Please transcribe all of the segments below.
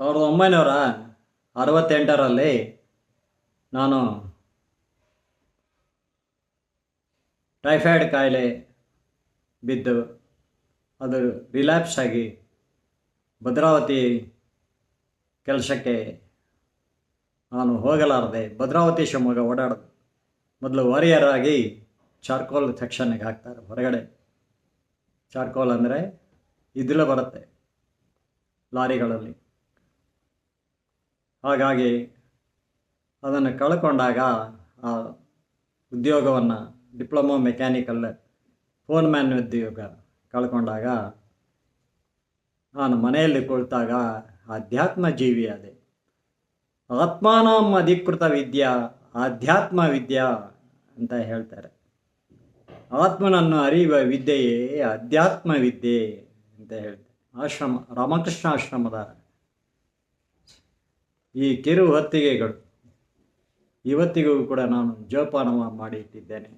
ಸಾವಿರದ ಒಂಬೈನೂರ ಅರವತ್ತೆಂಟರಲ್ಲಿ ನಾನು ಟೈಫಾಯ್ಡ್ ಕಾಯಿಲೆ ಬಿದ್ದು ಅದು ರಿಲ್ಯಾಪ್ಸ್ ಆಗಿ ಭದ್ರಾವತಿ ಕೆಲಸಕ್ಕೆ ನಾನು ಹೋಗಲಾರದೆ ಭದ್ರಾವತಿ ಶಿವಮೊಗ್ಗ ಓಡಾಡೋದು. ಮೊದಲು ವಾರಿಯರ್ ಆಗಿ ಚಾರ್ಕೋಲ್ ಸೆಕ್ಷನ್ಗೆ ಹಾಕ್ತಾರೆ. ಹೊರಗಡೆ ಚಾರ್ಕೋಲ್ ಅಂದರೆ ಇದಿಲು ಬರುತ್ತೆ ಲಾರಿಗಳಲ್ಲಿ. ಹಾಗಾಗಿ ಅದನ್ನು ಕಳ್ಕೊಂಡಾಗ ಆ ಉದ್ಯೋಗವನ್ನು ಡಿಪ್ಲೊಮೊ ಮೆಕ್ಯಾನಿಕಲ್ ಫೋನ್ ಮ್ಯಾನ್ ಉದ್ಯೋಗ ಕಳ್ಕೊಂಡಾಗ ನಾನು ಮನೆಯಲ್ಲಿ ಕುಳಿತಾಗ ಆಧ್ಯಾತ್ಮ ಜೀವಿ ಅದೇ ಆತ್ಮಾನಂ ಅಧಿಕೃತ ವಿದ್ಯಾ, ಆಧ್ಯಾತ್ಮ ವಿದ್ಯಾ ಅಂತ ಹೇಳ್ತಾರೆ. ಆತ್ಮನನ್ನು ಅರಿಯುವ ವಿದ್ಯೆಯೇ ಅಧ್ಯಾತ್ಮ ವಿದ್ಯೆ ಅಂತ ಹೇಳ್ತಾರೆ. ಆಶ್ರಮ ರಾಮಕೃಷ್ಣ ಆಶ್ರಮದ ಈ ಕಿರು ಹೊತ್ತಿಗೆಗಳು. ಇವತ್ತಿಗೂ ಕೂಡ ನಾನು ಜೋಪಾನ ಮಾಡಿ ಇಟ್ಟಿದ್ದೇನೆ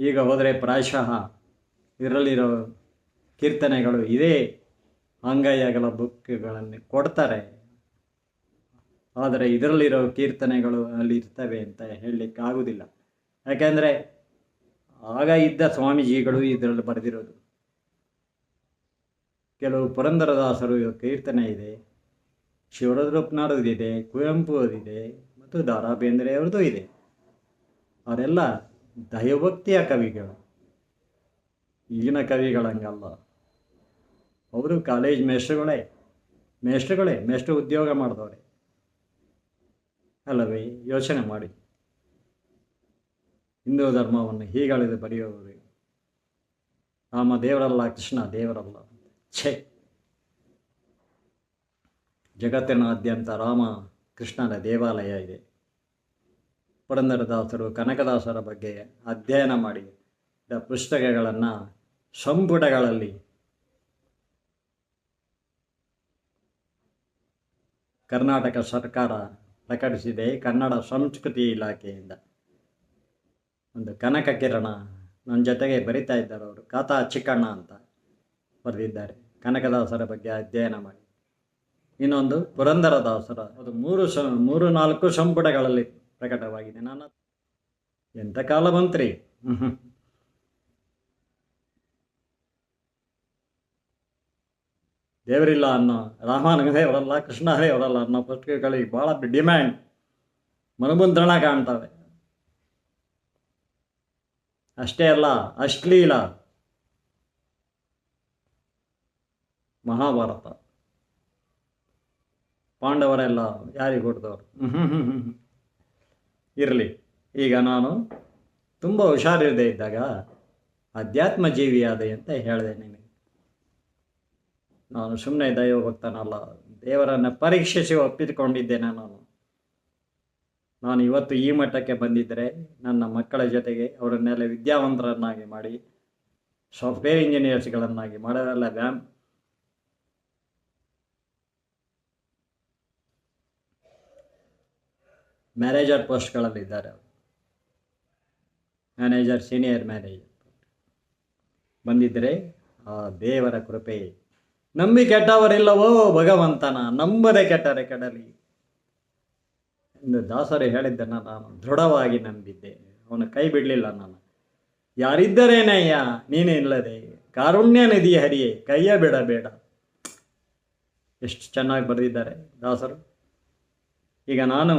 ಈಗ ಹೋದರೆ ಪ್ರಾಯಶಃ ಇದರಲ್ಲಿರೋ ಕೀರ್ತನೆಗಳು ಇದೇ ಅಂಗೈಯಗಳ ಬುಕ್ಗಳನ್ನು ಕೊಡ್ತಾರೆ. ಆದರೆ ಇದರಲ್ಲಿರೋ ಕೀರ್ತನೆಗಳು ಅಲ್ಲಿ ಇರ್ತವೆ ಅಂತ ಆಗುವುದಿಲ್ಲ ಯಾಕೆಂದರೆ ಆಗ ಇದ್ದ ಸ್ವಾಮೀಜಿಗಳು ಇದರಲ್ಲಿ ಬರೆದಿರೋದು. ಕೆಲವು ಪುರಂದರದಾಸರು ಕೀರ್ತನೆ ಇದೆ. ಶಿವರುದ್ರಪ್ಪನವ್ರದ್ದು ಕುವೆಂಪು ಅವರಿದೆ ಮತ್ತು ದಾರಾ ಬೇಂದ್ರೆ ಅವ್ರದ್ದು ಇದೆ. ಅವರೆಲ್ಲ ದೈವಭಕ್ತಿಯ ಕವಿಗಳು. ಈಗಿನ ಕವಿಗಳಂಗಲ್ಲ. ಅವರು ಕಾಲೇಜ್ ಮೇಷ್ಟ್ರುಗಳೇ ಮೇಷ್ಟ್ರುಗಳೇ, ಮೇಷ್ಟ್ರು ಉದ್ಯೋಗ ಮಾಡಿದವ್ರೆ. ಅಲ್ಲವೇ, ಯೋಚನೆ ಮಾಡಿ. ಹಿಂದೂ ಧರ್ಮವನ್ನು ಹೀಗಳಿದು ಬರೆಯುವವರು. ರಾಮ ದೇವರಲ್ಲ ಕೃಷ್ಣ ದೇವರಲ್ಲ ಛೇ! ಜಗತ್ತಿನಾದ್ಯಂತ ರಾಮ ಕೃಷ್ಣನ ದೇವಾಲಯ ಇದೆ. ಪುರಂದರದಾಸರು, ಕನಕದಾಸರ ಬಗ್ಗೆ ಅಧ್ಯಯನ ಮಾಡಿ ಪುಸ್ತಕಗಳನ್ನು ಸಂಪುಟಗಳಲ್ಲಿ ಕರ್ನಾಟಕ ಸರ್ಕಾರ ಪ್ರಕಟಿಸಿದೆ, ಕನ್ನಡ ಸಂಸ್ಕೃತಿ ಇಲಾಖೆಯಿಂದ. ಒಂದು ಕನಕ ಕಿರಣ ನನ್ನ ಜೊತೆಗೆ ಬರಿತಾ ಇದ್ದಾರೆ ಅವರು. ಕಾತಾ ಚಿಕ್ಕಣ್ಣ ಅಂತ ಬರೆದಿದ್ದಾರೆ. ಕನಕದಾಸರ ಬಗ್ಗೆ ಅಧ್ಯಯನ ಮಾಡಿ. ಇನ್ನೊಂದು ಪುರಂದರದಾಸರ. ಅದು ಮೂರು ಸ ಮೂರು ನಾಲ್ಕು ಸಂಪುಟಗಳಲ್ಲಿ ಪ್ರಕಟವಾಗಿದೆ. ನಾನು ಎಂಥ ಕಾಲ ಮಂತ್ರಿ ದೇವರಿಲ್ಲ ಅನ್ನೋ ರಾಮಾನುಗ ದೇವರಲ್ಲ ಕೃಷ್ಣ ಅವರಲ್ಲ ಅನ್ನೋ ಪುಸ್ತಕಗಳಿಗೆ ಭಾಳ ಡಿಮ್ಯಾಂಡ್, ಮನಮುದ್ರಣ ಕಾಣ್ತವೆ. ಅಷ್ಟೇ ಅಲ್ಲ, ಅಶ್ಲೀಲ ಮಹಾಭಾರತ. ಪಾಂಡವರೆಲ್ಲ ಯಾರಿಗೆ ಹುಟ್ಟಿದವರು ಇರಲಿ. ಈಗ ನಾನು ತುಂಬ ಹುಷಾರಿರದೇ ಇದ್ದಾಗ ಅಧ್ಯಾತ್ಮ ಜೀವಿಯಾದೆ ಅಂತ ಹೇಳಿದೆ ನಿಮಗೆ ನಾನು ಸುಮ್ಮನೆ ದೈವ ಭಕ್ತನಲ್ಲ ದೇವರನ್ನು ಪರೀಕ್ಷಿಸಿ ಒಪ್ಪಿಕೊಂಡಿದ್ದೇನೆ ನಾನು. ನಾನು ಇವತ್ತು ಈ ಮಟ್ಟಕ್ಕೆ ಬಂದಿದ್ದರೆ ನನ್ನ ಮಕ್ಕಳ ಜೊತೆಗೆ ಅವರನ್ನೆಲ್ಲ ವಿದ್ಯಾವಂತರನ್ನಾಗಿ ಮಾಡಿ ಸಾಫ್ಟ್ವೇರ್ ಇಂಜಿನಿಯರ್ಸ್ಗಳನ್ನಾಗಿ ಮಾಡೋರೆಲ್ಲ ವ್ಯಾಮ್ ಮ್ಯಾನೇಜರ್ ಪೋಸ್ಟ್ಗಳಲ್ಲಿ ಇದ್ದಾರೆ ಅವರು. Manager, senior manager. ಬಂದಿದ್ದರೆ ಆ ದೇವರ ಕೃಪೆ, ನಂಬಿ ಕೆಟ್ಟವರಿಲ್ಲವೋ ಭಗವಂತನ, ನಂಬದೆ ಕೆಟ್ಟರೆ ಕೆಡಲಿ ಎಂದು ದಾಸರು ಹೇಳಿದ್ದನ್ನು ನಾನು ದೃಢವಾಗಿ ನಂಬಿದ್ದೆ. ಅವನು ಕೈ ಬಿಡಲಿಲ್ಲ ನಾನು. ಯಾರಿದ್ದರೇನಯ್ಯ, ನೀನೇ ಇಲ್ಲದೆ, ಕಾರುಣ್ಯ ನಿಧಿ ಹರಿಯೇ, ಕೈಯ ಬಿಡಬೇಡ. ಎಷ್ಟು ಚೆನ್ನಾಗಿ ಬರೆದಿದ್ದಾರೆ ದಾಸರು. ಈಗ ನಾನು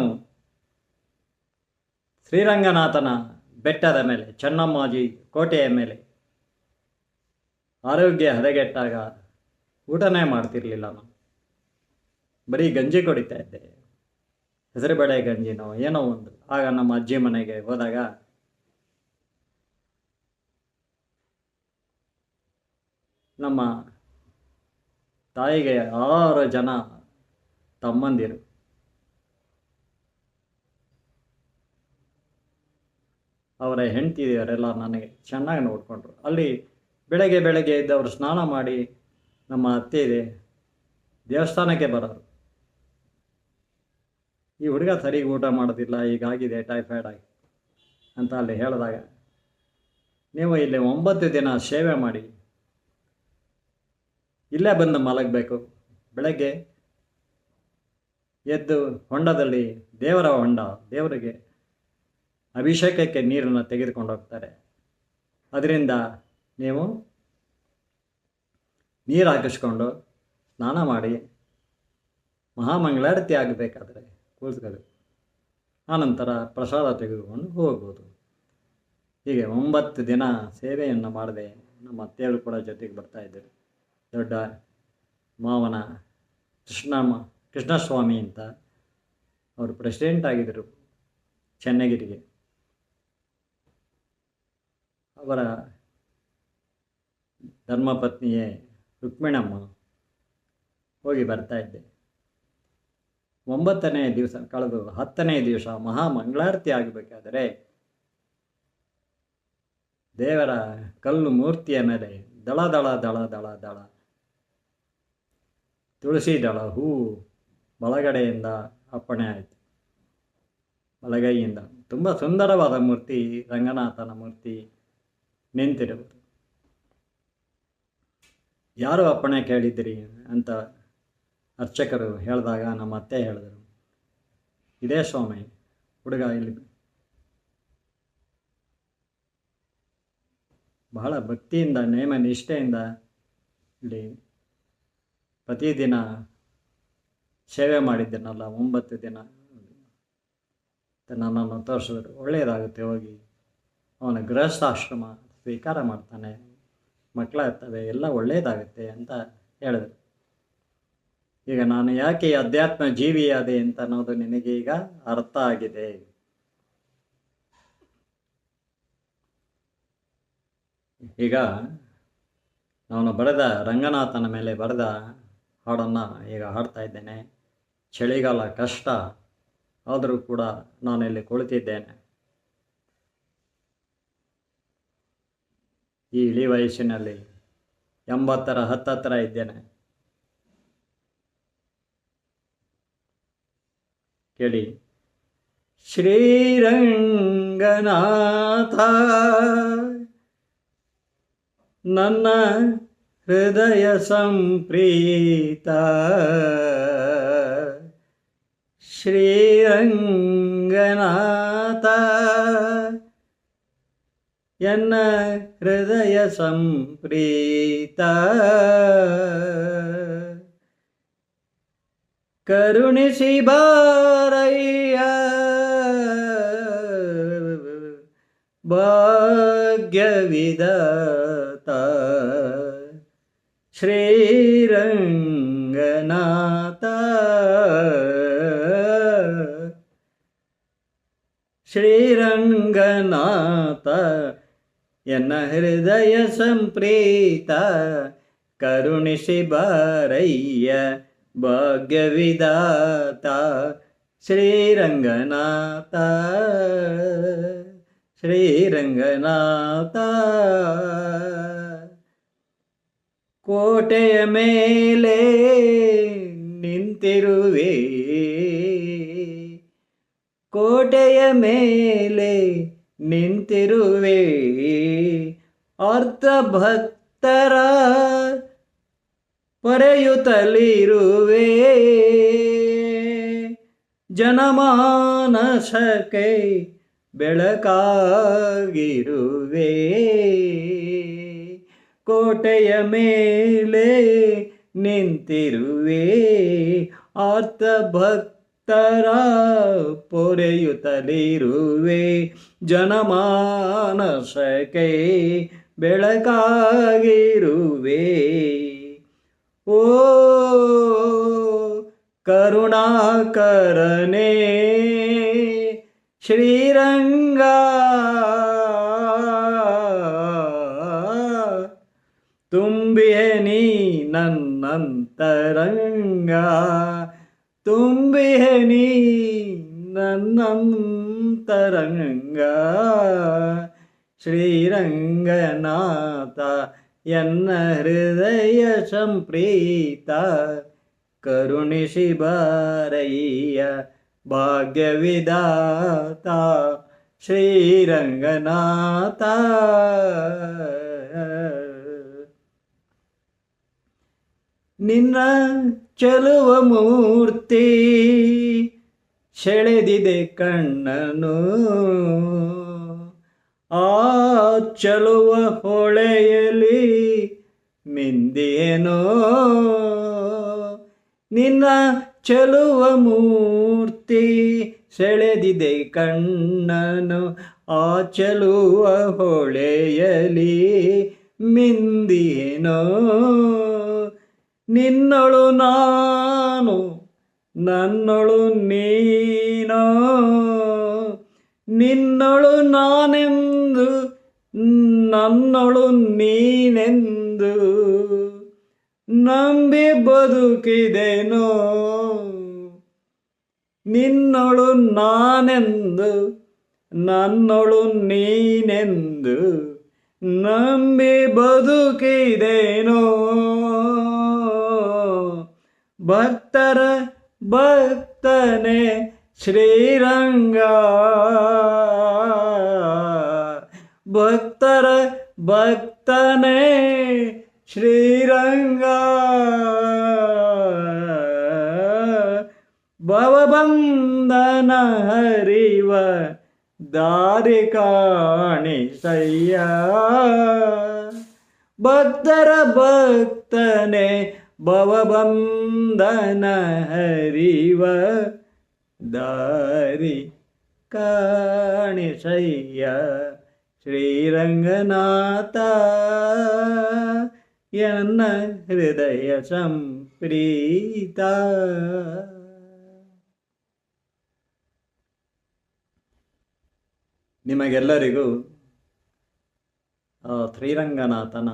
ಶ್ರೀರಂಗನಾಥನ ಬೆಟ್ಟದ ಮೇಲೆ, ಚೆನ್ನಮ್ಮಾಜಿ ಕೋಟೆಯ ಮೇಲೆ ಆರೋಗ್ಯ ಹದಗೆಟ್ಟಾಗ ಊಟನೇ ಮಾಡ್ತಿರ್ಲಿಲ್ಲ ನಾನು ಬರೀ ಗಂಜಿ ಕುಡಿತಾ ಇದ್ದೆ. ಹೆಸರುಬೇಳೆ ಗಂಜಿನೋ ಏನೋ ಒಂದು. ಆಗ ನಮ್ಮ ಅಜ್ಜಿ ಮನೆಗೆ ಹೋದಾಗ ನಮ್ಮ ತಾಯಿಗೆ ಆರು ಜನ ತಮ್ಮಂದಿರು. ಅವರ ಹೆಂಡತಿಯವರೆಲ್ಲ ನನಗೆ ಚೆನ್ನಾಗಿ ನೋಡಿಕೊಂಡ್ರು. ಅಲ್ಲಿ ಬೆಳಗ್ಗೆ ಬೆಳಗ್ಗೆ ಇದ್ದವರು ಸ್ನಾನ ಮಾಡಿ ನಮ್ಮ ಅತ್ತೆ ಇದೆ, ದೇವಸ್ಥಾನಕ್ಕೆ ಬರೋರು. ಈ ಹುಡುಗ ಸರಿಗೆ ಊಟ ಮಾಡೋದಿಲ್ಲ ಈಗಾಗಿದೆ ಟೈಫಾಯ್ಡ್ ಆಗಿ ಅಂತ ಅಲ್ಲಿ ಹೇಳಿದಾಗ, ನೀವು ಇಲ್ಲಿ ಒಂಬತ್ತು ದಿನ ಸೇವೆ ಮಾಡಿ, ಇಲ್ಲೇ ಬಂದು ಮಲಗಬೇಕು. ಬೆಳಗ್ಗೆ ಎದ್ದು ಹೊಂಡದಲ್ಲಿ ದೇವರ ಹೊಂಡ, ದೇವರಿಗೆ ಅಭಿಷೇಕಕ್ಕೆ ನೀರನ್ನು ತೆಗೆದುಕೊಂಡು ಹೋಗ್ತಾರೆ. ಅದರಿಂದ ನೀವು ನೀರು ಹಾಕಿಸ್ಕೊಂಡು ಸ್ನಾನ ಮಾಡಿ ಮಹಾಮಂಗಳಾರತಿ ಆಗಬೇಕಾದ್ರೆ ಕೂತ್ಕೋಬೇಕು ಆನಂತರ ಪ್ರಸಾದ ತೆಗೆದುಕೊಂಡು ಹೋಗ್ಬೋದು. ಹೀಗೆ ಒಂಬತ್ತು ದಿನ ಸೇವೆಯನ್ನು ಮಾಡದೆ ನಮ್ಮ ಅತ್ತೆಯರು ಕೂಡ ಜೊತೆಗೆ ಬರ್ತಾಯಿದ್ದರು ದೊಡ್ಡ ಮಾವನ ಕೃಷ್ಣಮ್ಮ ಕೃಷ್ಣಸ್ವಾಮಿ ಅಂತ ಅವರು ಪ್ರೆಸಿಡೆಂಟ್ ಆಗಿದ್ದರು. ಚೆನ್ನಗಿರಿಗೆ. ಅವರ ಧರ್ಮಪತ್ನಿಯೇ ರುಕ್ಮಿಣಮ್ಮ ಹೋಗಿ ಬರ್ತಾ ಇದ್ದೆ. ಒಂಬತ್ತನೇ ದಿವಸ, ಕಳೆದು ಹತ್ತನೇ ದಿವಸ ಮಹಾ ಮಂಗಳಾರತಿ ಆಗಬೇಕಾದರೆ ದೇವರ ಕಲ್ಲು ಮೂರ್ತಿಯ ಮೇಲೆ ದಳ ದಳ ದಳ ದಳ ದಳ ತುಳಸಿ ದಳ ಹೂ ಬಲಗಡೆಯಿಂದ ಅಪ್ಪಣೆ ಆಯಿತು. ಬಲಗೈಯಿಂದ. ತುಂಬ ಸುಂದರವಾದ ಮೂರ್ತಿ, ರಂಗನಾಥನ ಮೂರ್ತಿ. ನಿಂತಿರುವುದು ಯಾರು ಅಪ್ಪಣೆ ಕೇಳಿದ್ದೀರಿ ಅಂತ ಅರ್ಚಕರು ಹೇಳಿದಾಗ ನಮ್ಮ ಅತ್ತೆ ಹೇಳಿದರು, ಇದೇ ಸ್ವಾಮಿ, ಹುಡುಗ ಇಲ್ಲಿ. ಬಹಳ ಭಕ್ತಿಯಿಂದ, ನೇಮ ನಿಷ್ಠೆಯಿಂದ ಇಲ್ಲಿ ಪ್ರತಿದಿನ ಸೇವೆ ಮಾಡಿದ್ದೇನಲ್ಲ, ಒಂಬತ್ತು ದಿನ ನನ್ನನ್ನು ತೋರಿಸಿದ್ರು. ಒಳ್ಳೆಯದಾಗುತ್ತೆ, ಹೋಗಿ. ಅವನ ಗೃಹಸ್ಥಾಶ್ರಮ ಸ್ವೀಕಾರ ಮಾಡ್ತಾನೆ. ಮಕ್ಕಳಾಗ್ತವೆ ಎಲ್ಲ ಒಳ್ಳೆಯದಾಗುತ್ತೆ ಅಂತ ಹೇಳಿದ್ರು. ಈಗ ನಾನು ಯಾಕೆ ಅಧ್ಯಾತ್ಮ ಜೀವಿಯಾದೆ ಅಂತ ಅನ್ನೋದು ನಿನಗೀಗ ಅರ್ಥ ಆಗಿದೆ. ಈಗ ನಾನು ಬರೆದ, ರಂಗನಾಥನ ಮೇಲೆ ಬರೆದ ಹಾಡನ್ನು ಈಗ ಹಾಡ್ತಾ ಇದ್ದೇನೆ. ಚಳಿಗಾಲ ಕಷ್ಟ ಆದರೂ ಕೂಡ ನಾನು ಇಲ್ಲಿ ಕುಳಿತಿದ್ದೇನೆ. ಈ ಇಳಿ ವಯಸ್ಸಿನಲ್ಲಿ ಎಂಬತ್ತರ ಹತ್ತತ್ರ ಇದ್ದೇನೆ. ಕೇಳಿ. ಶ್ರೀರಂಗನಾಥ ನನ್ನ ಹೃದಯ ಸಂಪ್ರೀತ ಶ್ರೀರಂಗನಾಥ ಎನ್ನ ಹೃದಯ ಸಂಪ್ರೀತ ಕರುಣಿಸಿ ಬಾರಯ್ಯ ಭಾಗ್ಯವಿದತ ಶ್ರೀರಂಗನಾಥ ಶ್ರೀರಂಗನಾಥ ಎನ್ನ ಹೃದಯ ಸಂಪ್ರೀತ ಕರುಣಿಸಿ ಬಾರಯ್ಯ ಭಾಗ್ಯವಿದಾತ ಶ್ರೀರಂಗನಾಥ ಶ್ರೀರಂಗನಾಥ ಕೋಟೆಯ ಮೇಲೆ ನಿಂತಿರುವೆ ಕೋಟೆಯ ಮೇಲೆ ನಿಂತಿರುವೆ. ಅರ್ಥ ಭಕ್ತರ ಪೊರೆಯುತ್ತಲಿರುವೆ. ಜನಮಾನಸಕ್ಕೆ ಬೆಳಕಾಗಿರುವೆ. ಕೋಟೆಯ ಮೇಲೆ ನಿಂತಿರುವೆ. ಆರ್ತ ಭಕ್ತರ ಪೊರೆಯುತ್ತಲಿರುವೆ. ಜನಮಾನಸಕ್ಕೆ ಬೆಳಕಾಗಿರುವೆ. ಓ ಕರುಣಾಕರನೇ ಶ್ರೀರಂಗ ತುಂಬಿಯ ನೀ ನನ್ನಂತರಂಗ. ತುಂಬಿಯ ನೀ ನನ್ನಂತರಂಗ ಶ್ರೀರಂಗನಾಥ ಎನ್ನ ಹೃದಯ ಸಂಪ್ರೀತ ಕರುಣಿಸಿ ಬಾರಯ್ಯ ಭಾಗ್ಯವಿದಾತ ಶ್ರೀರಂಗನಾಥ ನಿನ್ನ ಚೆಲುವ ಮೂರ್ತಿ ಸೆಳೆದಿದೆ ಕಣ್ಣನು. ಆ ಚಲುವ ಹೊಳೆಯಲಿ ಮಿಂದೇನೋ ನಿನ್ನ ಚೆಲುವ ಮೂರ್ತಿ ಸೆಳೆದಿದೆ ಕಣ್ಣನು. ಆ ಚಲುವ ಹೊಳೆಯಲಿ ಮಿಂದಿಯೇನೋ. ನಿನ್ನಳು ನಾನು, ನನ್ನಳು ನೀನೋ. ನಿನ್ನಳು ನಾನೆಂದು, ನನ್ನಳು ನೀನೆಂದು. ನಂಬಿ ಬದುಕಿದೆನೋ. ನಿನ್ನಳು ನಾನೆಂದು, ನನ್ನಳು ನೀನೆಂದು. ನಂಬಿ ಬದುಕಿದೇನೋ. ಭಕ್ತರ ಭಕ್ತನೇ ಶ್ರೀರಂಗ ಭಕ್ತರ ಭಕ್ತನೇ ಶ್ರೀರಂಗ ಭವಬಂಧನ ಹರಿವ ದಾರಿ ಕಾಣಿಸಯ್ಯ ಭಕ್ತರ ಭಕ್ತನೇ ಭವಬಂಧನ ಹರಿವ ದಾರಿ ಕಾಣಿಸಯ್ಯ ಶ್ರೀರಂಗನಾಥ ಎನ್ನ ಹೃದಯ ಸಂಪ್ರೀತ. ನಿಮಗೆಲ್ಲರಿಗೂ ಶ್ರೀರಂಗನಾಥನ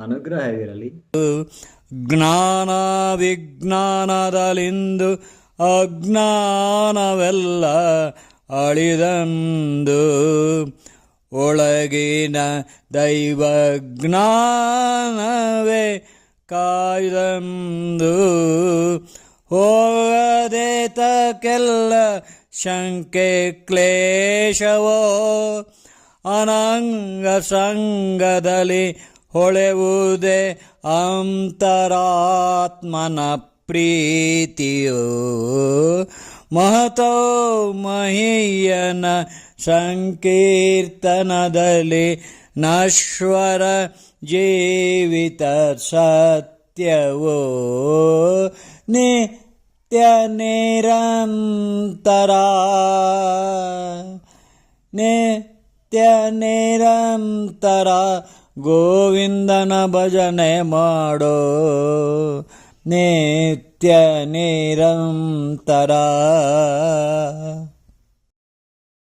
ಅನುಗ್ರಹವಿರಲಿ. ಜ್ಞಾನ ವಿಜ್ಞಾನದಲ್ಲಿಂದು ಅಜ್ಞಾನವೆಲ್ಲ ಅಳಿದಂದು ಒಳಗಿನ ದೈವ ಜ್ಞಾನವೇ ಕಾಯ್ದಂದು ಹೋಗದೆ ತಕ್ಕೆಲ್ಲ ಶಂಕೆ ಕ್ಲೇಶವೋ ಅನಂಗ ಸಂಗದಲ್ಲಿ ಹೊಳೆವುದೇ ಅಂತರಾತ್ಮನ ಪ್ರೀತಿಯೋ. ಮಹತೋ ಮಹಿಯನ ಸಂಕೀರ್ತನದಲ್ಲಿ ನಶ್ವರ ಜೀವಿತ ಸತ್ಯವೋ. ನಿತ್ಯ ನಿರಂತರ. ನಿತ್ಯ ನಿರಂತರ. ಗೋವಿಂದನ ಭಜನೆ ಮಾಡೋ ನಿತ್ಯ ನಿರಂತರ.